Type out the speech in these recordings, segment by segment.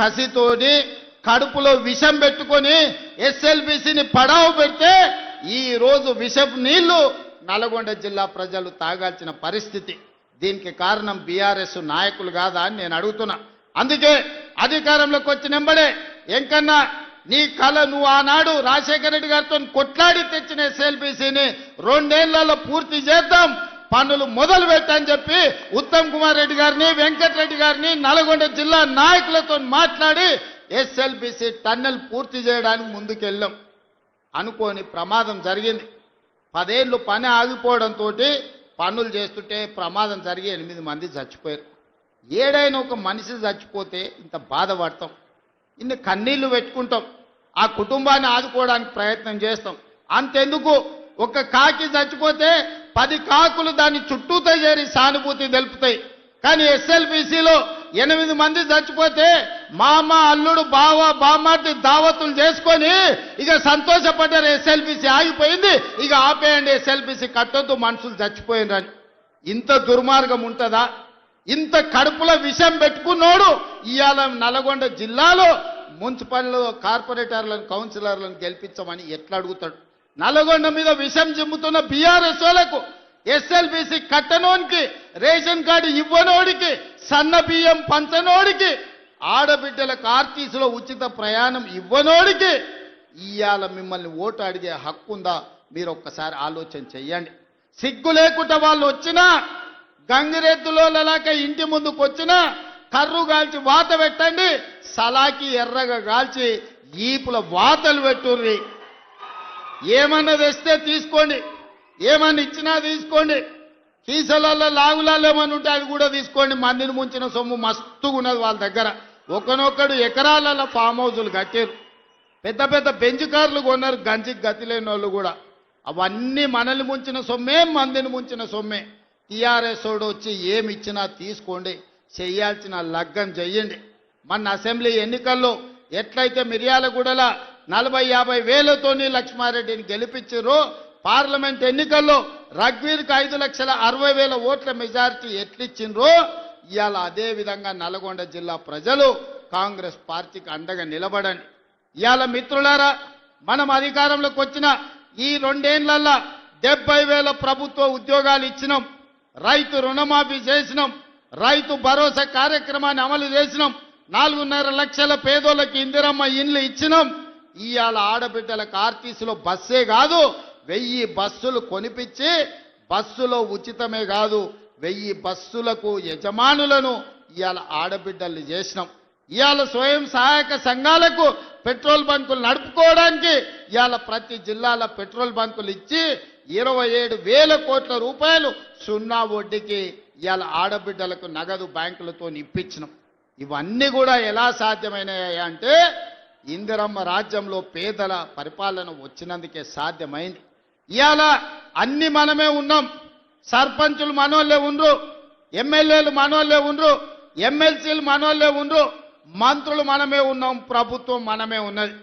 కసితోని కడుపులో విషం పెట్టుకొని ఎస్ఎల్బిసిని పడావు పెడితే ఈ రోజు విషపు నీళ్ళు నల్గొండ జిల్లా ప్రజలు తాగాల్సిన పరిస్థితి. దీనికి కారణం బీఆర్ఎస్ నాయకులు కాదా అని నేను అడుగుతున్నా. అందుకే అధికారంలోకి వచ్చిన వెంబడే ఎంకన్నా నీ కళ నువ్వు ఆనాడు రాజశేఖర రెడ్డి గారితో కొట్లాడి తెచ్చిన ఎస్ఎల్బిసిని రెండేళ్ళలో పూర్తి చేద్దాం. పనులు మొదలు పెట్టని చెప్పి ఉత్తమ్ కుమార్ రెడ్డి గారిని వెంకటరెడ్డి గారిని నల్గొండ జిల్లా నాయకులతో మాట్లాడి ఎస్ఎల్బిసి టన్నెల్ పూర్తి చేయడానికి ముందుకెళ్ళాం. అనుకోని ప్రమాదం జరిగింది. పదేళ్ళు పని ఆగిపోవడంతో పనులు చేస్తుంటే ప్రమాదం జరిగి ఎనిమిది మంది చచ్చిపోయారు. ఏడైనా ఒక మనిషి చచ్చిపోతే ఇంత బాధపడతాం ఇన్ని కన్నీళ్ళు పెట్టుకుంటాం. ఆ కుటుంబాన్ని ఆదుకోవడానికి ప్రయత్నం చేస్తాం. అంతెందుకు? ఒక కాకి చచ్చిపోతే పది కాకులు దాన్ని చుట్టూతో చేరి సానుభూతి తెలుపుతాయి. కానీ ఎస్ఎల్పిసిలో ఎనిమిది మంది చచ్చిపోతే మామ అల్లుడు బావ బామ్మార్తి దావతులు చేసుకొని ఇక సంతోషపడ్డారు ఎస్ఎల్పిసి. ఆగిపోయింది. ఇక ఆపేయండి ఎస్ఎల్పిసి కట్టొద్దు మనుషులు చచ్చిపోయినరని ఇంత దుర్మార్గం ఉంటుందా? ఇంత కడుపులో విషం పెట్టుకున్నోడు ఇవాళ నల్గొండ జిల్లాలో మున్సిపల్ కార్పొరేటర్లను కౌన్సిలర్లను గెలిపించమని ఎట్లా అడుగుతాడు? నల్గొండ మీద విషం చిమ్ముతున్న బీఆర్ఎస్ వాళ్ళకు ఎస్ఎల్బిసి కట్టనోనికి రేషన్ కార్డు ఇవ్వనోడికి సన్న బియ్యం పంచనోడికి ఆడబిడ్డలకు ఆర్టీసీలో ఉచిత ప్రయాణం ఇవ్వనోడికి ఇవాళ మిమ్మల్ని ఓటు అడిగే హక్కు ఉందా? మీరు ఒక్కసారి ఆలోచన చెయ్యండి. సిగ్గు లేకుండా వాళ్ళు వచ్చినా గంగిరెద్దులో లాక ఇంటి ముందుకు వచ్చినా కర్రు కాల్చి వాత పెట్టండి సలాకి ఎర్రగా కాల్చి ఈపుల వాతలు పెట్టుర్రి. ఏమన్నా తెస్తే తీసుకోండి. ఏమన్నా ఇచ్చినా తీసుకోండి. కీసలలో లాగులాలు ఏమన్నా ఉంటే అది కూడా తీసుకోండి. మందిని ముంచిన సొమ్ము మస్తుగా ఉన్నది వాళ్ళ దగ్గర. ఒకనొక్కడు ఎకరాలలో ఫామ్ హౌజులు కట్టారు. పెద్ద పెద్ద బెంచ్ కార్లు కొన్నారు. గంజికి గతి లేని వాళ్ళు కూడా. అవన్నీ మనల్ని ముంచిన సొమ్మే మందిని ముంచిన సొమ్మే. టీఆర్ఎస్ వాడు వచ్చి ఏమి ఇచ్చినా తీసుకోండి. చేయాల్సిన లగ్గం చెయ్యండి మన అసెంబ్లీ ఎన్నికల్లో ఎట్లయితే మిర్యాలగూడల నలభై యాభై వేలతోని లక్ష్మారెడ్డిని గెలిపించారో పార్లమెంట్ ఎన్నికల్లో రఘువీర్కి ఐదు లక్షల అరవై వేల ఓట్ల మెజారిటీ ఎట్లిచ్చిండ్రో? ఇవాళ అదేవిధంగా నల్గొండ జిల్లా ప్రజలు కాంగ్రెస్ పార్టీకి అండగా నిలబడని ఇవాళ మిత్రులారా మనం అధికారంలోకి వచ్చిన ఈ రెండేళ్ళల్లా డెబ్బై వేల ప్రభుత్వ ఉద్యోగాలు ఇచ్చినాం. రైతు రుణమాఫీ చేసినాం. రైతు భరోసా కార్యక్రమాన్ని అమలు చేసినాం. నాలుగున్నర లక్షల పేదోళ్ళకి ఇందిరమ్మ ఇండ్లు ఇచ్చినాం. ఇవాళ ఆడబిడ్డలకు ఆర్టీసీలో బస్సే కాదు వెయ్యి బస్సులు కొనిపించి బస్సులో ఉచితమే కాదు వెయ్యి బస్సులకు యజమానులను ఇవాళ ఆడబిడ్డల్ని చేసినాం. ఇవాళ స్వయం సహాయక సంఘాలకు పెట్రోల్ బంకులు నడుపుకోవడానికి ఇవాళ ప్రతి జిల్లాల పెట్రోల్ బంకులు ఇచ్చి ఇరవై ఏడు వేల కోట్ల రూపాయలు సున్నా వడ్డీకి ఇవాళ ఆడబిడ్డలకు నగదు బ్యాంకులతో ఇప్పించినాం ఇవన్నీ కూడా ఎలా సాధ్యమైనాయి అంటే ఇందిరమ్మ రాజ్యంలో పేదల పరిపాలన వచ్చినందుకే సాధ్యమైంది. ఇవాళ అన్ని మనమే ఉన్నాం. సర్పంచులు మనోళ్ళే ఉండ్రు ఎమ్మెల్యేలు మనోళ్ళే ఉండ్రు ఎమ్మెల్సీలు మనోళ్ళే ఉండ్రు మంత్రులు మనమే ఉన్నాం ప్రభుత్వం మనమే ఉన్నది.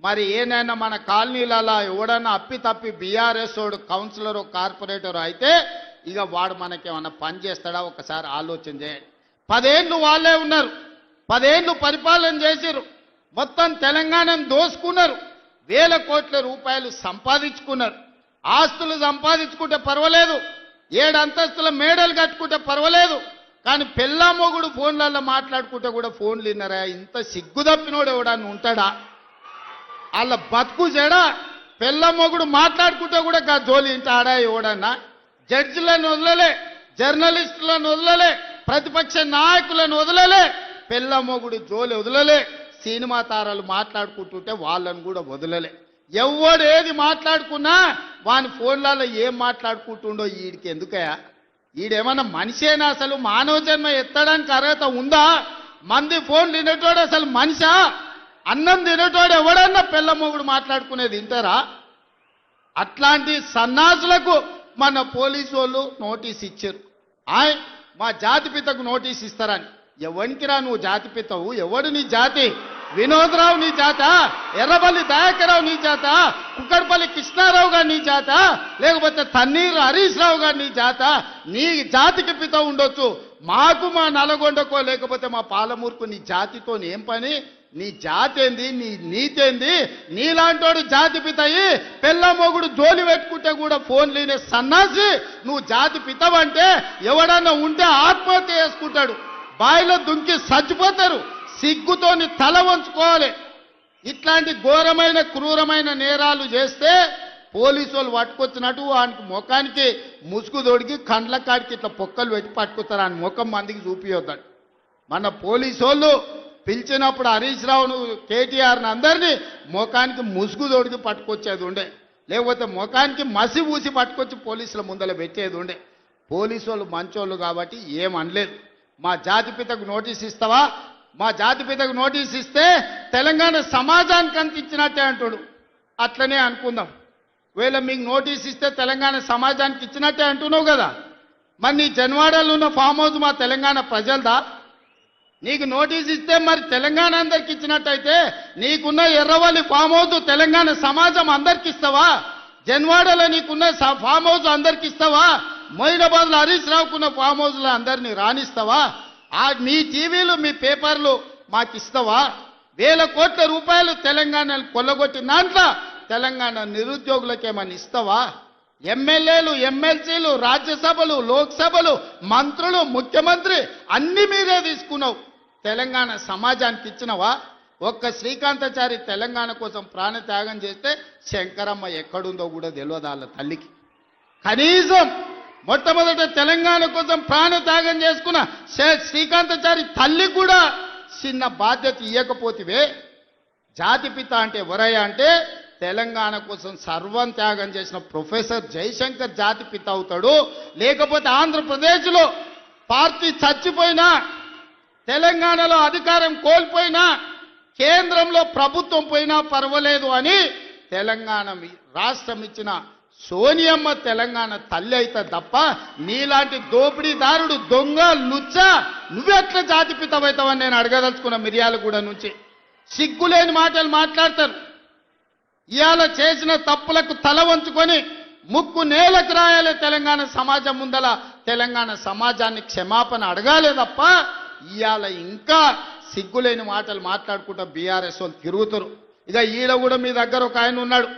మరి ఏనైనా మన కాలనీలలో ఎవడన్నా అప్పి తప్పి బీఆర్ఎస్ వాడు కౌన్సిలర్ కార్పొరేటర్ అయితే ఇక వాడు మనకేమన్నా పని చేస్తాడా? ఒకసారి ఆలోచన చేయండి. పదేళ్ళు వాళ్ళే ఉన్నారు. పదేళ్ళు పరిపాలన చేసిరు మొత్తం తెలంగాణను దోసుకున్నారు. వేల కోట్ల రూపాయలు సంపాదించుకున్నారు. ఆస్తులు సంపాదించుకుంటే పర్వాలేదు. ఏడు అంతస్తుల మేడలు కట్టుకుంటే పర్వాలేదు. కానీ పెళ్ళామొగుడు ఫోన్లలో మాట్లాడుకుంటే కూడా ఫోన్లు విన్నారా? ఇంత సిగ్గు తప్పినోడు ఎవడన్నా ఉంటాడా? వాళ్ళ బతుకు జడ. పెళ్ళమ్మగుడు మాట్లాడుకుంటే కూడా గా జోలి ఇంట ఆడా ఎవడన్నా? జడ్జిలను వదలలే జర్నలిస్టులను వదలలే ప్రతిపక్ష నాయకులను వదలలే పెళ్ళమగుడు జోలి వదలలే. సినిమా తారాలు మాట్లాడుకుంటుంటే వాళ్ళని కూడా వదలలే. ఎవడు ఏది మాట్లాడుకున్నా వాని ఫోన్లలో ఏం మాట్లాడుకుంటుండో వీడికి ఎందుకయా ఈడేమన్నా మనిషేనా అసలు? మానవ జన్మ ఎత్తడానికి అర్హత ఉందా? మంది ఫోన్ తినేటోడు అసలు మనిషా? అన్నం తినేటోడు ఎవడన్నా పిల్ల మొగుడు మాట్లాడుకునేది వింటారా అట్లాంటి సన్నాసులకు మన పోలీసు వాళ్ళు నోటీస్ ఇచ్చారు. ఆయ్ మా జాతిపితకు నోటీస్ ఇస్తారని. ఎవరికి రా నువ్వు జాతిపితవు ఎవడు నీ జాతి? వినోదరావు నీ చేత ఎర్రబల్లి దయాకరావు నీ చేత కుక్కడపల్లి కృష్ణారావు గారు నీ చేత లేకపోతే తన్నీరు హరీష్ రావు గారు నీ చేత నీ జాతికి పిత ఉండొచ్చు. మాకు మా నల్గొండకో లేకపోతే మా పాలమూరుకు నీ జాతితో ఏం పని? నీ జాతి ఏంది? నీ నీతి ఏంది? నీలాంటోడు జాతి పితయి పిల్ల మొగుడు జోలి పెట్టుకుంటే కూడా ఫోన్ లేని సన్నాసి నువ్వు జాతి పితవంటే ఎవడన్నా ఉంటే ఆత్మహత్య చేసుకుంటాడు. బాయిలో దుంకి చచ్చిపోతారు సిగ్గుతోని తల వంచుకోవాలి. ఇట్లాంటి ఘోరమైన క్రూరమైన నేరాలు చేస్తే పోలీసు వాళ్ళు పట్టుకొచ్చినట్టు వానికి ముఖానికి ముసుగు తొడిగి కండ్ల కాడికి ఇట్లా పొక్కలు పెట్టి పట్టుకొస్తారు. ఆయన ముఖం మందికి చూపియొద్దాడు మన పోలీసు వాళ్ళు పిలిచినప్పుడు హరీష్ రావును కేటీఆర్ని అందరినీ ముఖానికి ముసుగు తొడిగి పట్టుకొచ్చేది ఉండే. లేకపోతే ముఖానికి మసి ఊసి పట్టుకొచ్చి పోలీసుల ముందల పెట్టేది ఉండే. పోలీసు వాళ్ళు మంచోళ్ళు కాబట్టి ఏమనలేదు అనలేదు. మా జాతిపితకు నోటీస్ ఇస్తావా? మా జాతిపితకు నోటీస్ ఇస్తే తెలంగాణ సమాజానికి అందించినట్టే అంటాడు. అట్లనే అనుకుందాం. వేళ మీకు నోటీస్ ఇస్తే తెలంగాణ సమాజానికి ఇచ్చినట్టే అంటున్నావు కదా. మరి నీ జన్వాడలో ఉన్న ఫామ్ హౌస్ మా తెలంగాణ ప్రజలదా? నీకు నోటీస్ ఇస్తే మరి తెలంగాణ అందరికి ఇచ్చినట్టయితే నీకున్న ఎర్రవల్లి ఫామ్ హౌస్ తెలంగాణ సమాజం అందరికి ఇస్తావా? జన్వాడలో నీకున్న స- ఫామ్ హౌస్ అందరికి ఇస్తావా? మొయినాబాద్లో హరీష్ రావుకున్న ఫామ్ హౌస్లో అందరినీ రాణిస్తావా? ఆ మీ టీవీలు మీ పేపర్లు మాకు ఇస్తావా వేల కోట్ల రూపాయలు తెలంగాణను కొల్లగొట్టిన దాంట్లో తెలంగాణ నిరుద్యోగులకేమని ఇస్తావా? ఎమ్మెల్యేలు ఎమ్మెల్సీలు రాజ్యసభలు లోక్సభలు మంత్రులు ముఖ్యమంత్రి అన్ని మీరే తీసుకున్నావు. తెలంగాణ సమాజానికి ఇచ్చినవా? ఒక్క శ్రీకాంతాచారి తెలంగాణ కోసం ప్రాణ త్యాగం చేస్తే శంకరమ్మ ఎక్కడుందో కూడా తెలియదు వాళ్ళ తల్లికి. కనీసం మొట్టమొదట తెలంగాణ కోసం ప్రాణ త్యాగం చేసుకున్న శ్రీకాంతచారి శ్రీకాంతాచారి తల్లి కూడా చిన్న బాధ్యత ఇవ్వకపోతివే జాతిపిత అంటే ఎవరయ్యా అంటే తెలంగాణ కోసం సర్వం త్యాగం చేసిన ప్రొఫెసర్ జయశంకర్ జాతిపిత అవుతాడు. లేకపోతే ఆంధ్రప్రదేశ్లో పార్టీ చచ్చిపోయినా తెలంగాణలో అధికారం కోల్పోయినా కేంద్రంలో ప్రభుత్వం పోయినా పర్వాలేదు అని తెలంగాణ రాష్ట్రం ఇచ్చిన సోనియమ్మ తెలంగాణ తల్లి అయితే తప్ప నీలాంటి దోపిడీదారుడు దొంగ లుచ్చ నువ్వెట్లా జాతిపితమవుతావని నేను అడగదలుచుకున్న మిర్యాలగూడ నుంచి. సిగ్గులేని మాటలు మాట్లాడతారు. ఇవాళ చేసిన తప్పులకు తల వంచుకొని ముక్కు నేలకు రాయాలి తెలంగాణ సమాజం ముందల. తెలంగాణ సమాజాన్ని క్షమాపణ అడగాలే తప్ప ఇవాళ ఇంకా సిగ్గులేని మాటలు మాట్లాడుకుంటా బీఆర్ఎస్ వాళ్ళు తిరుగుతారు. ఇక ఈడ కూడా మీ దగ్గర ఒక ఆయన ఉన్నాడు.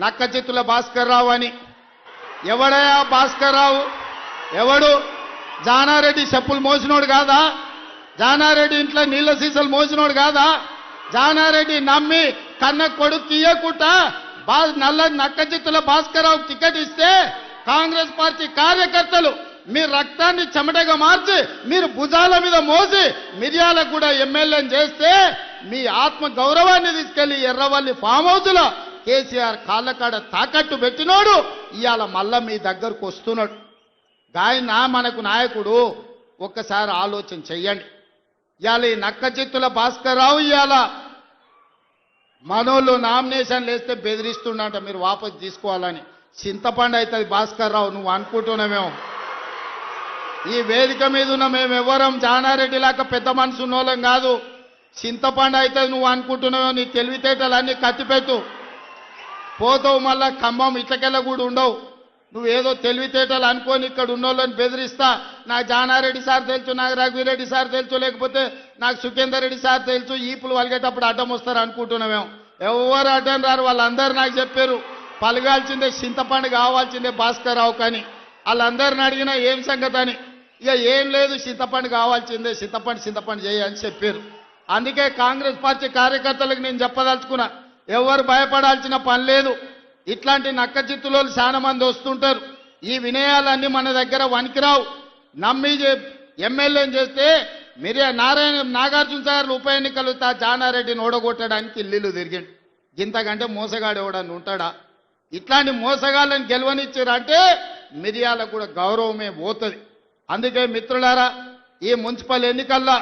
నక్క చిత్తుల భాస్కర్ రావు అని. ఎవడయా భాస్కర్ రావు? ఎవడు? జానారెడ్డి చెప్పులు మోసినోడు కాదా? జానారెడ్డి ఇంట్లో నీళ్ళ సీసాలు మోసినోడు కాదా? జానారెడ్డి నమ్మి కన్న కొడుకు తీయకుండా బా నల్ల నక్క చిత్తుల భాస్కర్రావు టికెట్ ఇస్తే కాంగ్రెస్ పార్టీ కార్యకర్తలు మీ రక్తాన్ని చెమటగా మార్చి మీరు భుజాల మీద మోసి మిర్యాల కూడా ఎమ్మెల్యేని చేస్తే మీ ఆత్మ గౌరవాన్ని తీసుకెళ్ళి ఎర్రవల్లి ఫామ్ హౌస్లో కేసీఆర్ కాళ్ళకాడ తాకట్టు పెట్టినోడు ఇవాళ మళ్ళా మీ దగ్గరకు వస్తున్నాడు. గాయన మనకు నాయకుడు ఒక్కసారి ఆలోచన చెయ్యండి. ఇవాళ ఈ నక్క చిత్తుల భాస్కర్ రావు ఇవాళ మనోళ్ళు నామినేషన్ వేస్తే బెదిరిస్తుండంట మీరు వాపసు తీసుకోవాలని. చింతపండు అవుతుంది భాస్కర్ రావు నువ్వు అనుకుంటున్నామేమో ఈ వేదిక మీద ఉన్న మేము ఎవరం జానారెడ్డి లాగా పెద్ద మనసు ఉన్నోళ్ళం కాదు. చింతపండు అవుతుంది నువ్వు అనుకుంటున్నావో నీ తెలివితేటలన్నీ కత్తిపెట్టు. పోతావు మళ్ళా ఖమ్మం ఇట్లకెళ్ళ కూడా ఉండవు. నువ్వేదో తెలివితేటలు అనుకోని ఇక్కడ ఉన్నోళ్ళని బెదిరిస్తా. నాకు జానారెడ్డి సార్ తెలుసు నాకు రఘువీరెడ్డి సార్ తెలుసు లేకపోతే నాకు సుఖేందర్ రెడ్డి సార్ తెలుసు ఈపులు వలిగేటప్పుడు అడ్డం వస్తారు అనుకుంటున్నామేమో ఎవరు అడ్డం రారు వాళ్ళందరూ నాకు చెప్పారు పలగాల్సిందే చింతపండు కావాల్సిందే భాస్కర్ రావు కానీ. వాళ్ళందరిని అడిగినా ఏం సంగతి అని. ఇక ఏం లేదు చింతపండు కావాల్సిందే చింతపండు చింతపండు చేయని చెప్పారు. అందుకే కాంగ్రెస్ పార్టీ కార్యకర్తలకు నేను చెప్పదలుచుకున్నా. ఎవరు భయపడాల్సిన పని లేదు. ఇట్లాంటి నక్క చిత్తులో చాలా మంది వస్తుంటారు. ఈ వినయాలన్నీ మన దగ్గర వనికిరావు నమ్మి ఎమ్మెల్యేని చేస్తే మీరే నారాయణ నాగార్జున సాగర్ ఉప ఎన్నికలు తా జానారెడ్డిని ఓడగొట్టడానికి ఇల్లు తిరిగిండు. ఇంతకంటే మోసగాడు ఎవడని ఉంటాడా? ఇట్లాంటి మోసగాళ్ళని గెలవనిచ్చారంటే మిరియాలకు కూడా గౌరవమే పోతుంది. అందుకే మిత్రులారా ఈ మున్సిపల్ ఎన్నికల్లో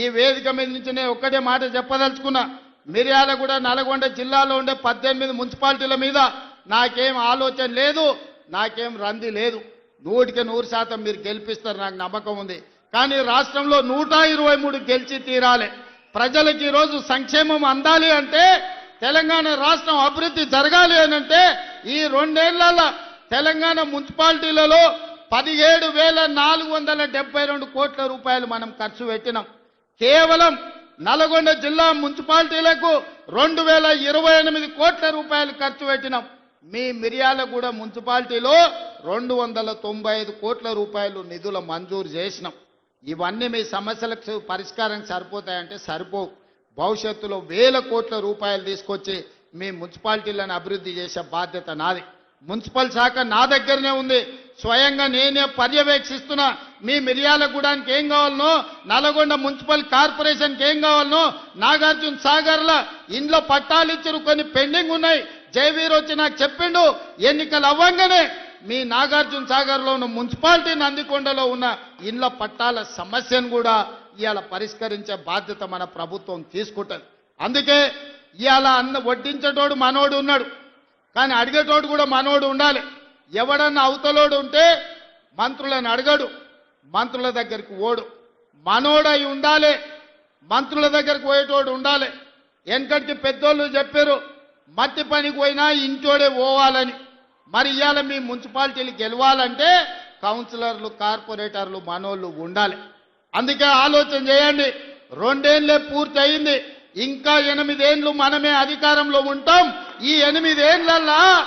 ఈ వేదిక మీద నుంచి నేను ఒక్కటే మాట చెప్పదలుచుకున్నా. మిర్యాలగూడ నల్గొండ జిల్లాలో ఉండే పద్దెనిమిది మున్సిపాలిటీల మీద నాకేం ఆలోచన లేదు నాకేం రంది లేదు. నూటికి నూరు శాతం మీరు గెలిపిస్తారు నాకు నమ్మకం ఉంది. కానీ రాష్ట్రంలో నూట ఇరవై మూడు గెలిచి తీరాలి. ప్రజలకు ఈరోజు సంక్షేమం అందాలి అంటే తెలంగాణ రాష్ట్రం అభివృద్ధి జరగాలి అని అంటే ఈ రెండేళ్ళ తెలంగాణ మున్సిపాలిటీలలో పదిహేడు వేల నాలుగు వందల డెబ్బై రెండు కోట్ల రూపాయలు మనం ఖర్చు పెట్టినాం. కేవలం నల్గొండ జిల్లా మున్సిపాలిటీలకు రెండు వేల ఇరవై ఎనిమిది కోట్ల రూపాయలు ఖర్చు పెట్టినాం. మీ మిర్యాలగూడ మున్సిపాలిటీలో రెండు వందల తొంభై ఐదు కోట్ల రూపాయలు నిధుల మంజూరు చేసినాం. ఇవన్నీ మీ సమస్యలకు పరిష్కారం సరిపోతాయంటే సరిపో భవిష్యత్తులో వేల కోట్ల రూపాయలు తీసుకొచ్చి మీ మున్సిపాలిటీలను అభివృద్ధి చేసే బాధ్యత నాది. మున్సిపల్ శాఖ నా దగ్గరనే ఉంది. స్వయంగా నేనే పర్యవేక్షిస్తున్నా. మీ మిర్యాలగూడానికి ఏం కావాలనో నల్గొండ మున్సిపల్ కార్పొరేషన్కి ఏం కావాలనో నాగార్జున సాగర్ల ఇంట్లో పట్టాలు ఇచ్చారు కొన్ని పెండింగ్ ఉన్నాయి. జయవీర్ వచ్చి నాకు చెప్పిండు ఎన్నికలు అవ్వంగానే మీ నాగార్జున సాగర్లో ఉన్న మున్సిపాలిటీ నందికొండలో ఉన్న ఇండ్ల పట్టాల సమస్యను కూడా ఇవాళ పరిష్కరించే బాధ్యత మన ప్రభుత్వం తీసుకుంటుంది. అందుకే ఇవాళ అన్న వడ్డించేటోడు మనోడు ఉన్నాడు. కానీ అడిగేటోడు కూడా మనోడు ఉండాలి. ఎవడన్నా అవతలోడు ఉంటే మంత్రులను అడగడు. మంత్రుల దగ్గరికి ఓడు. మనోడై ఉండాలి. మంత్రుల దగ్గరికి పోయేటోడు ఉండాలి. వెనకటికి పెద్దోళ్ళు చెప్పారు మట్టి పనికి పోయినా ఇంటోడే పోవాలని. మరి ఇవాళ మీ మున్సిపాలిటీలు గెలవాలంటే కౌన్సిలర్లు కార్పొరేటర్లు మనోళ్ళు ఉండాలి. అందుకే ఆలోచన చేయండి. రెండేళ్ళే పూర్తి అయింది ఇంకా ఎనిమిదేండ్లు మనమే అధికారంలో ఉంటాం. ఈ ఎనిమిదేండ్లల్లా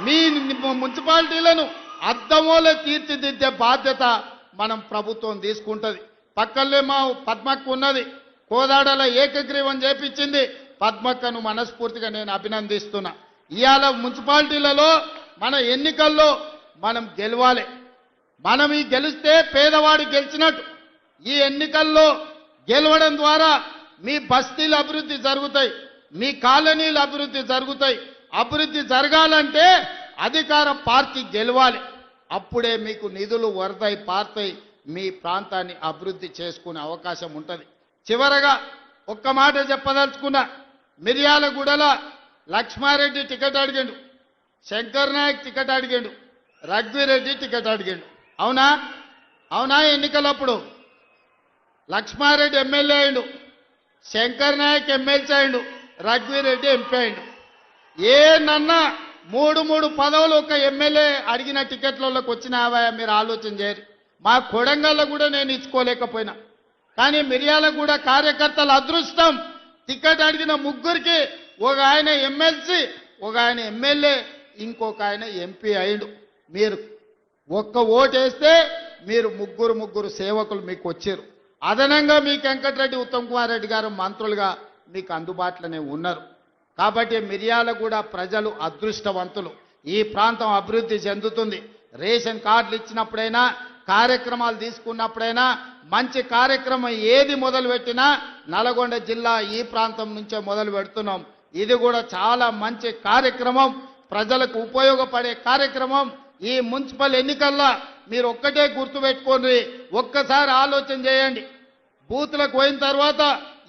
మీ మున్సిపాలిటీలను అద్దమోలే తీర్చిదిద్దే బాధ్యత మనం ప్రభుత్వం తీసుకుంటుంది. పక్కనే మా పద్మక్క ఉన్నది. కోదాడల ఏకగ్రీవం చేపించింది. పద్మక్కను మనస్ఫూర్తిగా నేను అభినందిస్తున్నా. ఇవాళ మున్సిపాలిటీలలో మన ఎన్నికల్లో మనం గెలవాలి. మనం ఈ గెలిస్తే పేదవాడు గెలిచినట్టు. ఈ ఎన్నికల్లో గెలవడం ద్వారా మీ బస్తీలు అభివృద్ధి జరుగుతాయి. మీ కాలనీలు అభివృద్ధి జరుగుతాయి. అభివృద్ధి జరగాలంటే అధికార పార్టీ గెలవాలి. అప్పుడే మీకు నిధులు వరదై పార్తై మీ ప్రాంతాన్ని అభివృద్ధి చేసుకునే అవకాశం ఉంటుంది. చివరగా ఒక్క మాట చెప్పదలుచుకున్నా మిర్యాలగూడల లక్ష్మారెడ్డి టికెట్ అడిగిండు శంకర్ నాయక్ టికెట్ అడిగిండు రఘువీరెడ్డి టికెట్ అడిగిండు. అవునా? అవునా ఎన్నికలప్పుడు? లక్ష్మారెడ్డి ఎమ్మెల్యే అయిండు శంకర్ నాయక్ ఎమ్మెల్సీ అయిండు రఘువీరెడ్డి ఎంపీ అయిండు. ఏ నన్న మూడు మూడు పదవులు ఒక ఎమ్మెల్యే అడిగిన టికెట్లలోకి వచ్చినావా? మీరు ఆలోచన చేయరు. మా కొడంగల్లో కూడా నేను ఇచ్చుకోలేకపోయినా. కానీ మిర్యాల కూడా కార్యకర్తల అదృష్టం. టికెట్ అడిగిన ముగ్గురికి ఒక ఆయన ఎమ్మెల్సీ ఒక ఆయన ఎమ్మెల్యే ఇంకొక ఆయన ఎంపీ అయిండు మీరు ఒక్క ఓటేస్తే మీరు ముగ్గురు ముగ్గురు సేవకులు మీకు వచ్చారు. అదనంగా మీకు వెంకటరెడ్డి ఉత్తమ్ కుమార్ రెడ్డి గారు మంత్రులుగా మీకు అందుబాటులోనే ఉన్నారు. కాబట్టి మిర్యాల కూడా ప్రజలు అదృష్టవంతులు. ఈ ప్రాంతం అభివృద్ధి చెందుతుంది. రేషన్ కార్డులు ఇచ్చినప్పుడైనా కార్యక్రమాలు తీసుకున్నప్పుడైనా మంచి కార్యక్రమం ఏది మొదలు పెట్టినా నల్గొండ జిల్లా ఈ ప్రాంతం నుంచే మొదలు పెడుతున్నాం. ఇది కూడా చాలా మంచి కార్యక్రమం. ప్రజలకు ఉపయోగపడే కార్యక్రమం. ఈ మున్సిపల్ ఎన్నికల్లో మీరు ఒక్కటే గుర్తుపెట్టుకోండి ఒక్కసారి ఆలోచన చేయండి. బూతులకు పోయిన తర్వాత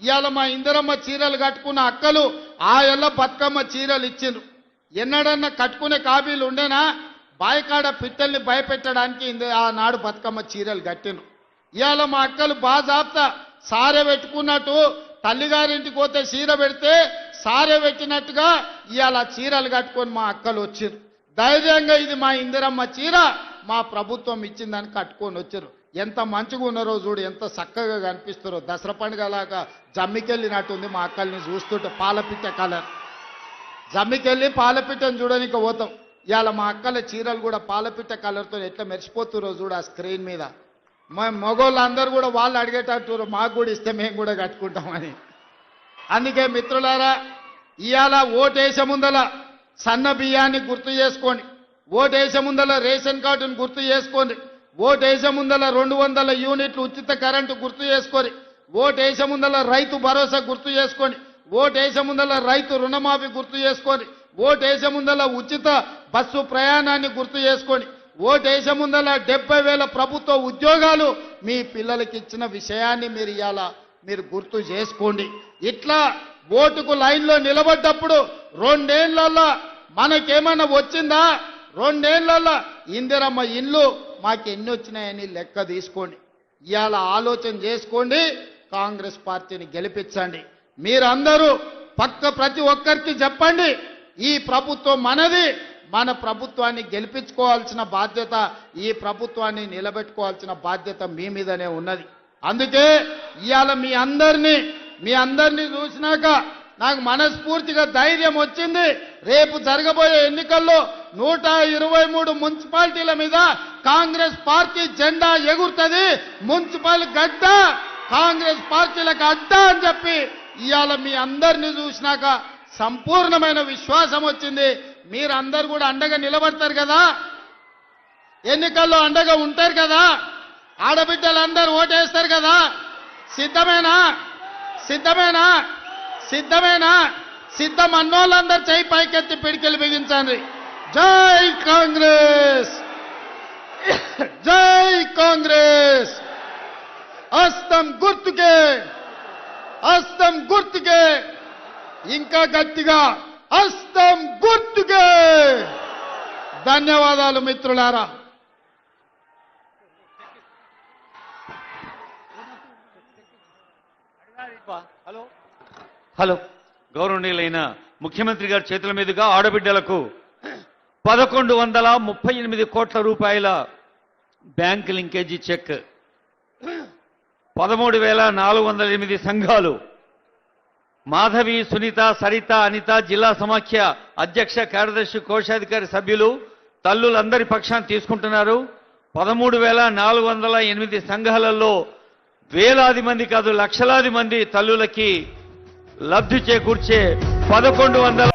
ఇవాళ మా ఇందరమ్మ చీరలు కట్టుకున్న అక్కలు ఆ ఎల్ల బతుకమ్మ చీరలు ఇచ్చిండ్రు ఎన్నడన్నా కట్టుకునే కాబీలు ఉండేనా? బాయికాడ పిట్టల్ని భయపెట్టడానికి ఇంద- ఆనాడు బతుకమ్మ చీరలు కట్టిండ్రు. ఇవాళ మా అక్కలు బాగా జాప్తా. సారె పెట్టుకున్నట్టు తల్లిగారింటికి పోతే చీర పెడితే సారె పెట్టినట్టుగా ఇవాళ చీరలు కట్టుకొని మా అక్కలు వచ్చిర్రు. ధైర్యంగా ఇది మా ఇందిరమ్మ చీర మా ప్రభుత్వం ఇచ్చిందని కట్టుకొని వచ్చారు ఎంత మంచిగా ఉన్నారో చూడు ఎంత చక్కగా కనిపిస్తారో. దసరా పండుగలాగా జమ్మికెళ్ళినట్టుంది మా అక్కల్ని చూస్తుంటే పాలపిట్ట కలర్ జమ్మికెళ్ళి పాలపిట్టను చూడడానికి పోతాం. ఇవాళ మా అక్కల చీరలు కూడా పాలపిట్ట కలర్తో ఎట్లా మెరిసిపోతురో చూడు ఆ స్క్రీన్ మీద. మా మగోళ్ళు అందరూ కూడా వాళ్ళు అడిగేటట్టు మాకు కూడా ఇస్తే మేము కూడా కట్టుకుంటామని అందుకే మిత్రులారా ఇవాళ ఓటేసే ముందల సన్న బియ్యాన్ని గుర్తు చేసుకోండి. ఓటేసే ముందల రేషన్ కార్డును గుర్తు చేసుకోండి. ఓటేసే ముందల రెండు వందల యూనిట్లు ఉచిత కరెంటు గుర్తు చేసుకొని ఓటేసే ముందల రైతు భరోసా గుర్తు చేసుకొని ఓటేసే ముందల రైతు రుణమాఫీ గుర్తు చేసుకొని ఓటేసే ముందల ఉచిత బస్సు ప్రయాణాన్ని గుర్తు చేసుకొని ఓటేసే ముందల డెబ్బై వేల ప్రభుత్వ ఉద్యోగాలు మీ పిల్లలకి ఇచ్చిన విషయాన్ని మీరు ఇవాళ మీరు గుర్తు చేసుకోండి. ఇట్లా ఓటుకు లైన్లో నిలబడ్డప్పుడు రెండేళ్ళలో మనకేమన్నా వచ్చిందా? రెండేళ్ళలో ఇందిరమ్మ ఇల్లు మాకు ఎన్ని వచ్చినాయని లెక్క తీసుకోండి. ఇవాళ ఆలోచన చేసుకోండి కాంగ్రెస్ పార్టీని గెలిపించండి. మీరందరూ పక్క ప్రతి ఒక్కరికి చెప్పండి ఈ ప్రభుత్వం మనది మన ప్రభుత్వాన్ని గెలిపించుకోవాల్సిన బాధ్యత ఈ ప్రభుత్వాన్ని నిలబెట్టుకోవాల్సిన బాధ్యత మీ మీదనే ఉన్నది. అందుకే ఇవాళ మీ అందరినీ మీ అందరినీ చూసినాక నాకు మనస్ఫూర్తిగా ధైర్యం వచ్చింది. రేపు జరగబోయే ఎన్నికల్లో నూట ఇరవై మూడు మున్సిపాలిటీల మీద కాంగ్రెస్ పార్టీ జెండా ఎగురుతుంది. మున్సిపల్ గడ్డ కాంగ్రెస్ పార్టీలకు అడ్డ అని చెప్పి ఇవాళ మీ అందరినీ చూసినాక సంపూర్ణమైన విశ్వాసం వచ్చింది. మీరందరూ కూడా అండగా నిలబడతారు కదా. ఎన్నికల్లో అండగా ఉంటారు కదా. ఆడబిడ్డలందరూ ఓటేస్తారు కదా. సిద్ధమేనా? సిద్ధమేనా? సిద్ధమేనా? సిద్ధం అన్నోళ్ళందరూ చేయి పైకెత్తి పిడికెలు బిగించండి. జై కాంగ్రెస్! జై కాంగ్రెస్! అస్తం గుర్తుకే! అస్తం గుర్తుకే! ఇంకా గట్టిగా అస్తం గుర్తుకే! ధన్యవాదాలు మిత్రులారా. హలో? హలో గౌరవనీయులైన ముఖ్యమంత్రి గారి చేతుల మీదుగా ఆడబిడ్డలకు పదకొండు వందల ముప్పై ఎనిమిది కోట్ల రూపాయల బ్యాంక్ లింకేజీ చెక్. పదమూడు వేల నాలుగు వందల ఎనిమిది సంఘాలు. మాధవి సునీత సరిత అనిత జిల్లా సమాఖ్య అధ్యక్ష కార్యదర్శి కోశాధికారి సభ్యులు తల్లులందరి పక్షాన్ని తీసుకుంటున్నారు. పదమూడు వేల నాలుగు వందల ఎనిమిది సంఘాలలో వేలాది మంది కాదు లక్షలాది మంది తల్లులకి లబ్ధి చేకూర్చే పదకొండు వందల